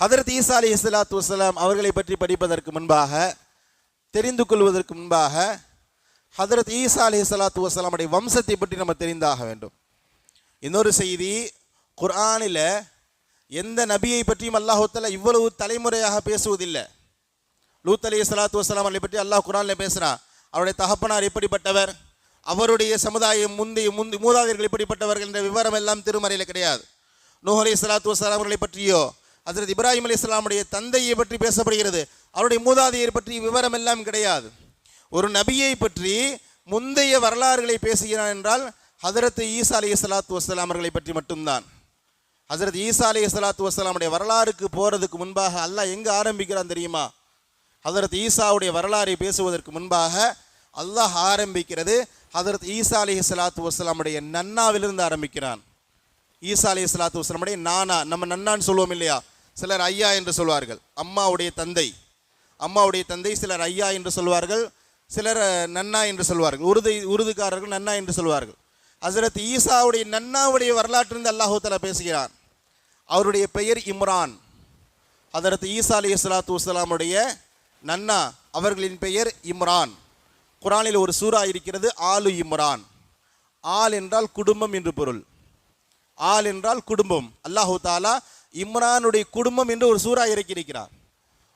ஹதரத் ஈசா அலி இஸ்லாத்து வசலாம் அவர்களை பற்றி படிப்பதற்கு முன்பாக தெரிந்து கொள்வதற்கு முன்பாக ஹதரத் ஈசா அலி இஸ்லாத்து வசலாமுடைய வம்சத்தை பற்றி நம்ம தெரிந்தாக வேண்டும். இன்னொரு செய்தி குர்ஆனில் எந்த நபியை பற்றியும் அல்லாஹுத்தல இவ்வளவு தலைமுறையாக பேசுவதில்லை. லூத் அலி இஸ்லாத்து வசலாம் அவர்களை பற்றி அல்லாஹ் குரானில் பேசுகிறான் அவருடைய தகப்பனார் எப்படிப்பட்டவர்? அவருடைய சமுதாயம் முந்தைய முந்தி மூதாதையர்கள் எப்படிப்பட்டவர்கள் என்ற விவரம் எல்லாம் திருமறையில் கிடையாது. நூஹ் அலி இஸ்லாத்து வசலாம் அவர்களை பற்றியோ அதரது இப்ராஹிம் அலி இஸ்லாமுடைய தந்தையை பற்றி பேசப்படுகிறது. அவருடைய மூதாதையர் பற்றி விவரம் எல்லாம் கிடையாது. ஒரு நபியை பற்றி முந்தைய வரலாறுகளை பேசுகிறான் என்றால் ஹதரத் ஈசா அலி சலாத்து வசலாம் அவர்களை பற்றி மட்டும்தான். ஹசரத் ஈசா அலி சலாத்து வசலாமுடைய வரலாறுக்கு போகிறதுக்கு முன்பாக அல்லாஹ் எங்கே ஆரம்பிக்கிறான் தெரியுமா? ஹசரத் ஈசாவுடைய வரலாறை பேசுவதற்கு முன்பாக அல்லாஹ் ஆரம்பிக்கிறது ஹசரத் ஈசா அலி சலாத்து வசலாமுடைய நன்னாவிலிருந்து ஆரம்பிக்கிறான். ஈசா அலி சலாத்து வசலாமுடைய நானா நம்ம நன்னான்னு சொல்லுவோம் இல்லையா? சிலர் ஐயா என்று சொல்வார்கள். அம்மாவுடைய தந்தை. அம்மாவுடைய தந்தை சிலர் ஐயா என்று சொல்வார்கள். சிலர் நன்னா என்று சொல்வார்கள். உருது உருதுக்காரர்கள் நன்னா என்று சொல்வார்கள். ஹசரத் ஈசாவுடைய நன்னாவுடைய வரலாற்றிலிருந்து அல்லாஹு பேசுகிறான். அவருடைய பெயர் இம்ரான். ஹசரத் ஈசா அலி சலாத்து வலாமுடைய நன்னா அவர்களின் பெயர் இம்ரான். குரானில் ஒரு சூரா இருக்கிறது ஆலு இம்ரான். ஆல் என்றால் குடும்பம் என்று பொருள். ஆல் என்றால் குடும்பம். அல்லாஹு தாலா இம்ரானுடைய குடும்பம் என்று ஒரு சூரா இறக்கியிருக்கிறார்.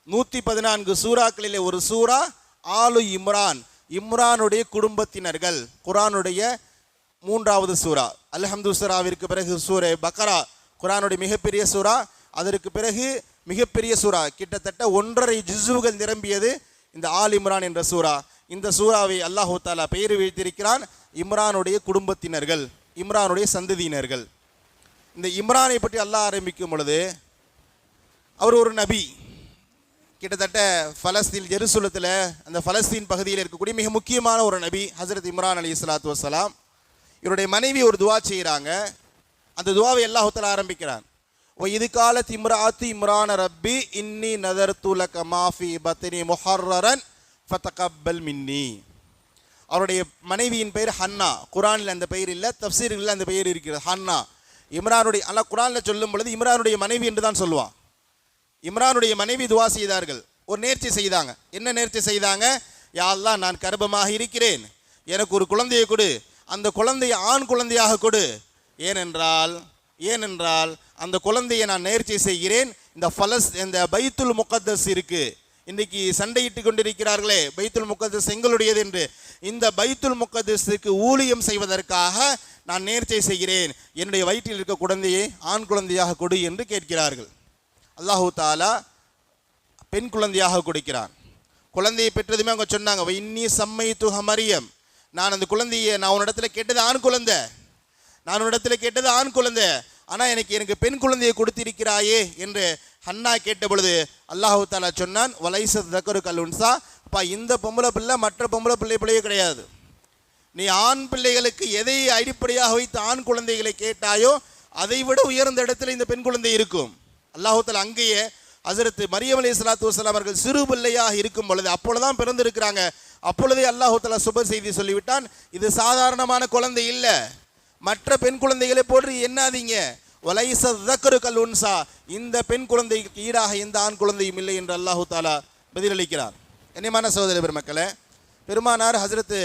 நூற்றி பதினான்கு சூறாக்களிலே ஒரு சூரா ஆலு இம்ரான். இம்ரானுடைய குடும்பத்தினர்கள் குரானுடைய மூன்றாவது சூரா அல்ஹம்து சூராவிற்கு பிறகு சூரே பக்கரா குரானுடைய மிகப்பெரிய சூரா அதற்கு பிறகு மிகப்பெரிய சூரா கிட்டத்தட்ட ஒன்றரை ஜிசுகள் நிரம்பியது இந்த ஆல் இம்ரான் என்ற சூரா இந்த சூறாவை அல்லாஹு தாலா பெயர் வைத்திருக்கிறான் இம்ரானுடைய குடும்பத்தினர்கள் இம்ரானுடைய சந்ததியினர்கள். இந்த இம்ரானை பற்றி அல்லாஹ் ஆரம்பிக்கும் பொழுது அவர் ஒரு நபி. கிட்டத்தட்ட ஃபலஸ்தீன் ஜெருசுலத்தில் அந்த ஃபலஸ்தீன் பகுதியில் இருக்கக்கூடிய மிக முக்கியமான ஒரு நபி ஹசரத் இம்ரான் அலி இஸ்லாத்து வசலாம் இவருடைய மனைவி ஒரு துவா செய்கிறாங்க அந்த துவாவை அல்லாஹுத்தல ஆரம்பிக்கிறான். ஓ இது கால இம்ராத்து இம்ரான ரப்பி இன்னி நதர் லக மாஃபி பத்தினி முஹர்ரன் ஃபத்தகப்பல் மின்னி. அவருடைய மனைவியின் பெயர் ஹன்னா. குரானில் அந்த பெயர் இல்லை தப்சீர்களில் அந்த பெயர் இருக்கிறது ஹன்னா. இம்ரானுடைய அல்லாஹ் குரானில் சொல்லும் பொழுது இம்ரானுடைய மனைவி என்று தான் சொல்லுவான். இம்ரானுடைய மனைவி துவா செய்தார்கள். ஒரு நேர்ச்சி செய்தாங்க. என்ன நேர்ச்சி செய்தாங்க? யாழ்லாம் நான் கர்ப்பமாக இருக்கிறேன். எனக்கு ஒரு குழந்தையை கொடு. அந்த குழந்தையை ஆண் குழந்தையாக கொடு. ஏனென்றால் ஏனென்றால் அந்த குழந்தையை நான் நேர்ச்சி செய்கிறேன். இந்த ஃபலஸ் இந்த பைத்துல் முகத்தஸ் இருக்குது இன்றைக்கி சண்டையிட்டு கொண்டிருக்கிறார்களே பைத்துல் முகத்தஸ் எங்களுடையது என்று. இந்த பைத்துல் முக்கதிசுக்கு ஊழியம் செய்வதற்காக நான் நேர்ச்சை செய்கிறேன். என்னுடைய வயிற்றில் இருக்க குழந்தையை ஆண் குழந்தையாக கொடு என்று கேட்கிறார்கள். அல்லாஹு தாலா பெண் குழந்தையாக கொடுக்கிறான். குழந்தையை பெற்றதுமே அவங்க சொன்னாங்க "வ இன்னி சம்மை துஹ மரியம். நான் அந்த குழந்தையை நான் உன்னிடத்துல கேட்டது ஆண் குழந்தை. நான் உன்னிடத்துல கேட்டது ஆண் குழந்தை. ஆனால் எனக்கு எனக்கு பெண் குழந்தையை கொடுத்திருக்கிறாயே என்று ஹன்னா கேட்ட பொழுது அல்லாஹு தாலா சொன்னான் வலைசத் தக்கரு கல்லுன்சா அப்பா இந்த பொம்பளை பிள்ளை மற்ற பொம்பளை பிள்ளை பிள்ளையே கிடையாது. நீ ஆண் பிள்ளைகளுக்கு எதை அடிப்படையாக வைத்து ஆண் குழந்தைகளை கேட்டாயோ அதை விட உயர்ந்த இடத்துல இந்த பெண் குழந்தை இருக்கும். அல்லாஹுத்தல் அங்கேயே அசரத்து மரியம் அலி சலாத்து வசலாம் அவர்கள் சிறு பிள்ளையாக இருக்கும் பொழுது அப்பொழுதுதான் பிறந்திருக்கிறாங்க. அப்பொழுதே அல்லாஹுத்தலா சுப செய்தி சொல்லிவிட்டான் இது சாதாரணமான குழந்தை இல்லை. மற்ற பெண் குழந்தைகளை போட்டு என்னாதீங்க? வலைச தக்கரு கல் உன்சா. இந்த பெண் குழந்தைக்கு ஈடாக எந்த ஆண் குழந்தையும் இல்லை என்று அல்லாஹு தாலா பதிலளிக்கிறார். என்னமான சகோதர பெருமக்களே பெருமானார் ஹசரத்து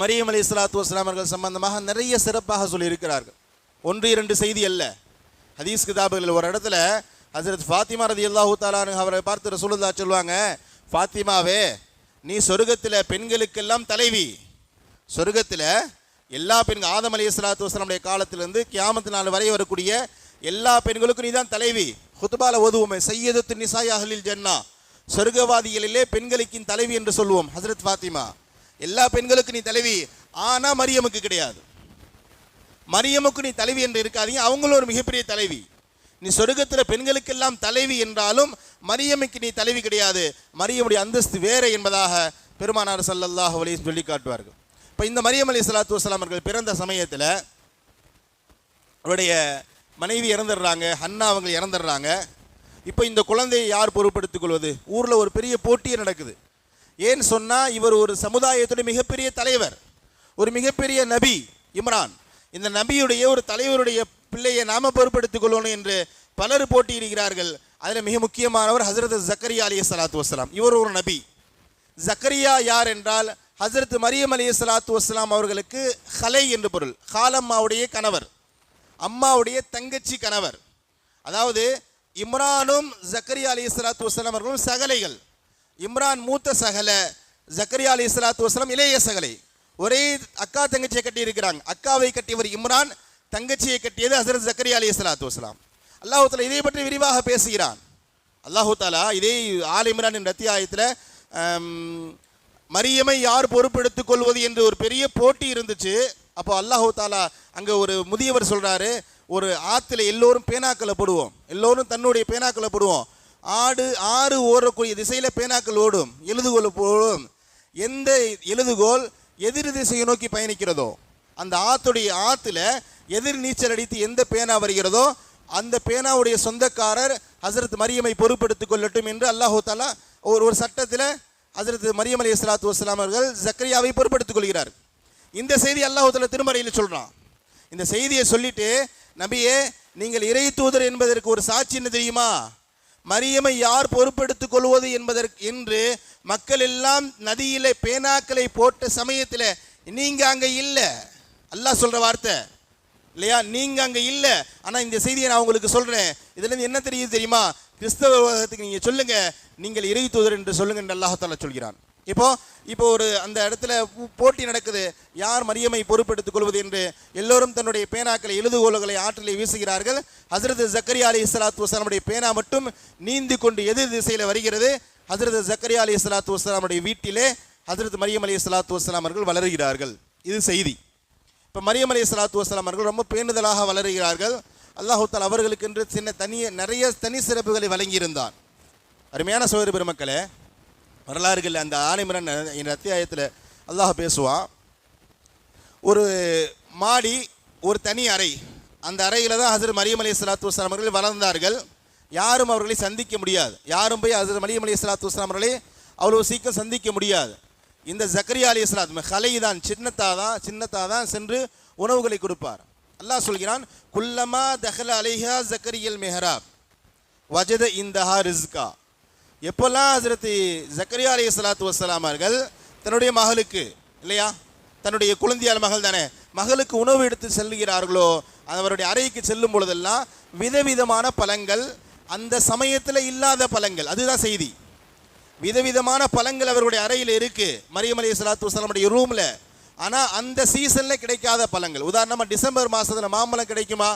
மரியம் அலி இஸ்லாத்து வஸ்லாம் அவர்கள் சம்பந்தமாக நிறைய சிறப்பாக சொல்லியிருக்கிறார்கள். ஒன்று இரண்டு செய்தி அல்ல. ஹதீஸ் கிதாபுகளில் ஒரு இடத்துல ஹசரத் ஃபாத்திமா ரதி அல்லாஹூ தாலானு அவரை பார்த்து ரசூலுல்லா சொல்லுவாங்க ஃபாத்திமாவே நீ சொர்க்கத்தில் பெண்களுக்கெல்லாம் தலைவி. சொர்க்கத்தில் எல்லா பெண்கள் ஆதம் அலி இஸ்லாத்து வஸ்லாமுடைய காலத்திலிருந்து கியாமத்து நாள் வரை வரக்கூடிய எல்லா பெண்களுக்கும் நீ தான் தலைவி. ஹுத்துபால ஓதுவோமே சையதத்து நிசாய் அஹ்லில் ஜன்னா. சொர்க்கவாதிகளிலே பெண்களுக்கு தலைவி என்று சொல்லுவோம் ஹசரத் ஃபாத்திமா. எல்லா பெண்களுக்கும் நீ தலைவி ஆனா மரியமுக்கு கிடையாது. மரியமுக்கு நீ தலைவி என்று இருக்காதீங்க அவங்களும் ஒரு மிகப்பெரிய தலைவி. நீ சொர்க்கத்தில் பெண்களுக்கெல்லாம் தலைவி என்றாலும் மரியமுக்கு நீ தலைவி கிடையாது. மரியமுடைய அந்தஸ்து வேற என்பதாக பெருமானார் சல்லல்லாஹ் அலைஹி சொல்லி காட்டுவார்கள் இப்போ இந்த மரியம் அலி சலாத்து வலாம் அவர்கள் பிறந்த சமயத்தில் அவருடைய மனைவி இறந்துடுறாங்க ஹன்னா அவங்க இறந்துடுறாங்க. இப்போ இந்த குழந்தையை யார் பொறுப்படுத்திக் கொள்வது? ஊரில் ஒரு பெரிய போட்டியே நடக்குது. ஏன் சொன்னால் இவர் ஒரு சமுதாயத்துடைய மிகப்பெரிய தலைவர். ஒரு மிகப்பெரிய நபி இம்ரான். இந்த நபியுடைய ஒரு தலைவருடைய பிள்ளையை நாம் பொறுப்படுத்திக் கொள்ளணும் என்று பலர் போட்டியிடுகிறார்கள். அதில் மிக முக்கியமானவர் ஹசரத் ஜக்கரியா அலி சலாத்து வஸ்லாம் இவர் ஒரு நபி. ஜக்கரியா யார் என்றால் ஹசரத் மரியம் அலி சலாத்து வஸ்லாம் அவர்களுக்கு ஹலை என்று பொருள். ஹாலம்மாவுடைய கணவர். அம்மாவுடைய தங்கச்சி கணவர். அதாவது இம்ரானும் ஜக்கரியா அலி சலாத்து வசலாம் அவர்களும் சகலைகள். இம்ரான் மூத்த சகல ஜக்கரியா அலி சலாத்து வசலாம் இளைய சகலை. ஒரே அக்கா தங்கச்சியை கட்டி இருக்கிறாங்க அக்காவை கட்டியவர் இம்ரான் தங்கச்சியை கட்டியது ஹசரத் ஜக்கரியா அலி சலாத்து வசலாம் அல்லாஹு தாலா இதை பற்றி விரிவாக பேசுகிறான். அல்லாஹு தாலா இதே ஆல் இம்ரான் என்ற அத்தியாயத்தில் மரியமை யார் பொறுப்பெடுத்துக் கொள்வது என்று ஒரு பெரிய போட்டி இருந்துச்சு. அப்போ அல்லாஹு தாலா அங்கே ஒரு முதியவர் சொல்கிறாரு ஒரு ஆற்றுல எல்லோரும் பேனாக்களை போடுவோம். எல்லோரும் தன்னுடைய பேனாக்களை போடுவோம். ஆடு ஆறு ஓடக்கூடிய திசையில் பேனாக்கள் ஓடும். எழுதுகோல் போடும். எந்த எழுதுகோல் எதிர் திசையை நோக்கி பயணிக்கிறதோ அந்த ஆத்துடைய ஆற்றுல எதிர் நீச்சல் அடித்து எந்த பேனா வருகிறதோ அந்த பேனாவுடைய சொந்தக்காரர் ஹசரத் மரியமை பொறுப்பெடுத்துக் கொள்ளட்டும் என்று அல்லாஹு தாலா ஒரு ஒரு சட்டத்தில் ஹசரத் மரியம் அலி இஸ்லாத்து வஸ்லாம் அவர்கள் ஜக்கரியாவை பொறுப்படுத்திக் கொள்கிறார். இந்த செய்தி அல்லாஹு தாலா திருமறையில் சொல்கிறான் இந்த செய்தியை சொல்லிட்டு நபியே நீங்கள் இறை தூதர் என்பதற்கு ஒரு சாட்சி என்ன தெரியுமா? மரியமை யார் பொறுப்பெடுத்துக் கொள்வது என்பதற்கு என்று மக்கள் எல்லாம் நதியிலே பேனாக்களை போட்ட சமயத்தில் நீங்க அங்க இல்லை. அல்லாஹ் சொல்ற வார்த்தை. இல்லையா? நீங்க அங்க இல்ல. ஆனா இந்த செய்தியை நான் உங்களுக்கு சொல்றேன். இதுலேருந்து என்ன தெரியுது தெரியுமா? கிறிஸ்தவ உலகத்துக்கு நீங்க சொல்லுங்க. நீங்கள் இறை தூதர் என்று சொல்லுங்க என்று அல்லாஹால சொல்கிறான். இப்போ இப்போ ஒரு அந்த இடத்துல போட்டி நடக்குது. யார் மரியமை பொறுப்பெடுத்துக் கொள்வது என்று எல்லோரும் தன்னுடைய பேனாக்களை எழுதுகோள்களை ஆற்றிலே வீசுகிறார்கள். ஹசரத் ஜக்கரியா அலி இஸ்லாத்து வசலாமுடைய பேனா மட்டும் நீந்தி கொண்டு எதிர் திசையில் வருகிறது. ஹசரத் ஜக்கரியா அலி இஸ்லாத்து வசலாமுடைய வீட்டிலே ஹசரத் மரியம் அலி இஸ்லாத்து வசலாம் அவர்கள் வளருகிறார்கள். இது செய்தி. இப்போ மரியம் அலி சலாத்து வசலாம் அவர்கள் ரொம்ப பேணுதலாக வளருகிறார்கள். அல்லாஹூத்தால் தாலா அவர்களுக்கு என்று சின்ன தனிய நிறைய தனி சிறப்புகளை வழங்கியிருந்தான். அருமையான சோதரி பெருமக்களே வரலாறுகள் அந்த ஆணிமரன் என்ற அத்தியாயத்தில் அல்லாஹ் பேசுவான். ஒரு மாடி ஒரு தனி அறை. அந்த அறையில் தான் ஹசர் மரியம் அலி சலாத்து வஸ்லாம் அவர்கள் வளர்ந்தார்கள். யாரும் அவர்களை சந்திக்க முடியாது. யாரும் போய் ஹசர் மரியம் அலி சலாத்து வஸ்லாம் அவர்களை அவ்வளோ சீக்கிரம் சந்திக்க முடியாது. இந்த ஜக்கரியா அலி இஸ்லாத் கலை தான் சின்னத்தா தான் சின்னத்தா தான் சென்று உணவுகளை கொடுப்பார். அல்லாஹ் சொல்கிறான் குல்லமா தஹல அலைஹா ஜக்கரியல் மெஹராப். வஜத இந்தஹா ரிஸ்கா. எப்போல்லாம் ஹசரத்து ஜக்கரியா அலி சலாத்து வசலாம் அவர்கள் தன்னுடைய மகளுக்கு இல்லையா? தன்னுடைய குழந்தையால் மகள் தானே மகளுக்கு உணவு எடுத்து செல்கிறார்களோ அவருடைய அறைக்கு செல்லும் பொழுதெல்லாம் விதவிதமான பழங்கள் அந்த சமயத்தில் இல்லாத பழங்கள் அதுதான் செய்தி. விதவிதமான பழங்கள் அவருடைய அறையில் இருக்கு மரியம் அலி சலாத்து வசலாமுடைய ரூமில் ஆனால் அந்த சீசனில் கிடைக்காத பழங்கள். உதாரணமாக டிசம்பர் மாதத்தில் மாம்பழம் கிடைக்குமா?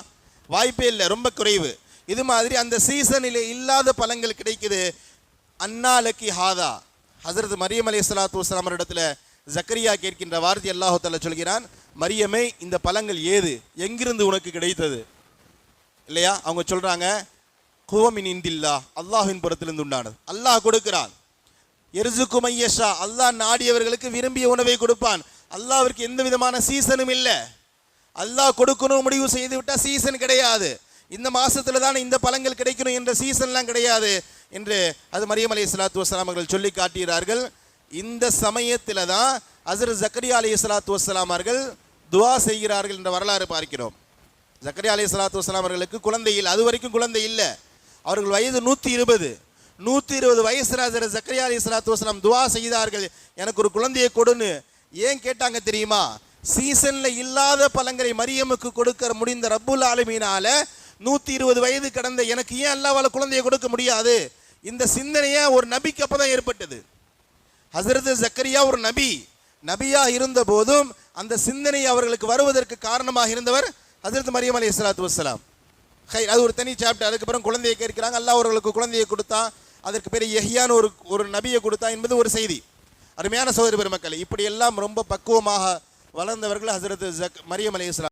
வாய்ப்பே இல்லை ரொம்ப குறைவு. இது மாதிரி அந்த சீசனில் இல்லாத பழங்கள் கிடைக்குது. அன்னாலக்கி ஹாதா. ஹசரத் மரியம் அலி சலாத்து வசலாம் இடத்துல ஜக்கரியா கேட்கின்ற வார்த்தை அல்லாஹு சொல்கிறான் மரியமே இந்த பழங்கள் ஏது? எங்கிருந்து உனக்கு கிடைத்தது? இல்லையா? அவங்க சொல்கிறாங்க குவமின் இந்தில்லா அல்லாஹின் புறத்திலிருந்து உண்டானது. அல்லாஹ் கொடுக்கிறான். எரிசுக்கு மையஷா அல்லாஹ் நாடியவர்களுக்கு விரும்பிய உணவை கொடுப்பான். அல்லாஹிற்கு எந்த விதமான சீசனும் இல்லை. அல்லாஹ் கொடுக்கணும் முடிவு செய்து விட்டால் சீசன் கிடையாது. இந்த மாதத்தில் தான் இந்த பழங்கள் கிடைக்கணும் என்ற சீசன்லாம் கிடையாது. என்று அது மரியம் அலி இஸ்லாத்து வசலாம் அவர்கள் சொல்லி காட்டுகிறார்கள் இந்த சமயத்தில் தான் அசர் ஜக்கரியா அலி இஸ்லாத்து வசலாம் அவர்கள் துவா செய்கிறார்கள் என்ற வரலாறு பார்க்கிறோம். ஜக்கரியா அலி சலாத்து வஸ்லாம் அவர்களுக்கு குழந்தை இல்லை. அது வரைக்கும் குழந்தை இல்லை. அவர்கள் வயது நூற்றி இருபது நூற்றி இருபது வயசுல ஹசரத் ஜக்கரியா அலி சலாத்து வஸ்லாம் துவா செய்தார்கள். எனக்கு ஒரு குழந்தையை கொடுன்னு ஏன் கேட்டாங்க தெரியுமா? சீசனில் இல்லாத பழங்களை மரியமுக்கு கொடுக்க முடிந்த ரப்புல் ஆலமீனால நூற்றி இருபது வயது கடந்த எனக்கு ஏன் அல்லாவால் குழந்தையை கொடுக்க முடியாது? இந்த சிந்தனையே ஒரு நபிக்கு அப்பதான் ஏற்பட்டது. ஹசரத் ஜக்கரியா ஒரு நபி நபியா இருந்த போதும் அந்த சிந்தனை அவர்களுக்கு வருவதற்கு காரணமாக இருந்தவர் ஹசரத் மரியம் அலி இஸ்லாத்து வசலாம் ஹை அது ஒரு தனி சாப்டர் அதுக்கப்புறம் குழந்தையை கேட்கிறாங்க. அல்லாஹ் அவர்களுக்கு குழந்தையை கொடுத்தா அதற்கு பேர் எஹியான்னு ஒரு ஒரு நபியை கொடுத்தா என்பது ஒரு செய்தி. அருமையான சோதரி பெருமக்கள் இப்படி எல்லாம் ரொம்ப பக்குவமாக வளர்ந்தவர்கள் ஹசரத் ஜக் மரியம் அலி